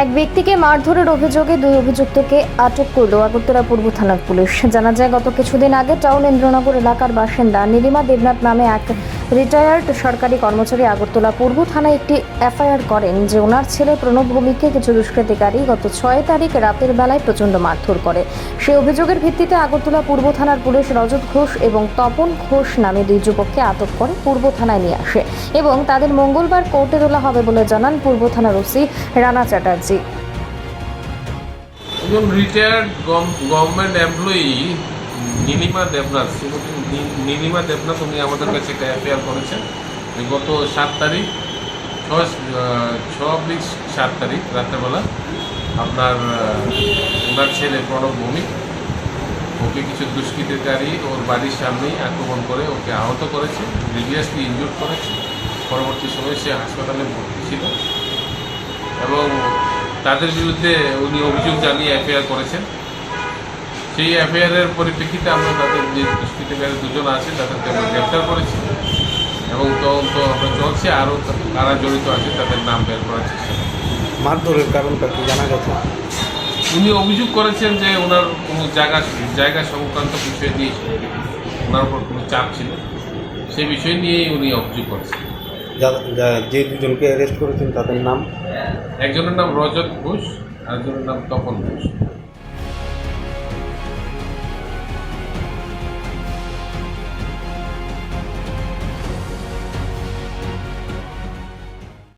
এক ব্যক্তিকে মারধরের অভিযোগে দুই অভিযুক্তকে আটক করল আগরতলা পূর্ব থানার পুলিশ। জানা যায়, গত কিছুদিন আগে টাউন ইন্দ্রনগর এলাকার বাসিন্দা নীলিমা দেবনাথ নামে এক রিটায়ার্ড সরকারি কর্মচারী আগরতলা পূর্ব থানায় একটি এফআইআর করেন যে ওনার ছেলে প্রণব ভূমিকে কিছু দুষ্কৃতিকারী গত ছয় তারিখ রাতের বেলায় প্রচণ্ড মারধর করে। সেই অভিযোগের ভিত্তিতে আগরতলা পূর্ব থানার পুলিশ রজত ঘোষ এবং তপন ঘোষ নামে দুই যুবককে আটক করে পূর্ব থানায় নিয়ে আসে এবং তাদের মঙ্গলবার কোর্টে তোলা হবে বলে জানান পূর্ব থানার OC Rana Chatterjee. Retired government employee Nilima Debnath, Shrimati Nilima Debnath উনি আমাদের কাছে একটা এফআইআর করেছেন। গত সাত তারিখ, ছয় চব্বিশ সাত তারিখ রাত্রেবেলা আপনার ওনার ছেলে প্রণব ভৌমিক, ওকে কিছু দুষ্কৃতিকারী ওর বাড়ির সামনেই আক্রমণ করে ওকে আহত করেছে প্রিভিয়াসলি ইনজুর করেছে। পরবর্তী সময়ে সে হাসপাতালে ভর্তি ছিল। এবং তাদের বিরুদ্ধে উনি অভিযোগ জানিয়ে এফআইআর করেছেন। সেই এফআইআরের পরিপ্রেক্ষিতে আমরা তাদের যে দুষ্কৃতিকারী দুজন আছে তাদেরকে আমরা গ্রেপ্তার করেছি। এবং তদন্ত আমরা চলছে আরও কারা জড়িত আছে তাদের নাম বের করার চেষ্টা মারধরের কারণটা কি জানা গেছে? উনি অভিযোগ করেছেন যে ওনার কোনো জায়গা জায়গা সংক্রান্ত বিষয় নিয়ে ওনার উপর কোনো চাপ ছিল। সেই বিষয় নিয়েই উনি অভিযোগ করেছেন। যা- দুজনকে অ্যারেস্ট করেছেন তাদের নাম? একজনের নাম রজত ঘোষ আর একজনের নাম তপন ঘোষ।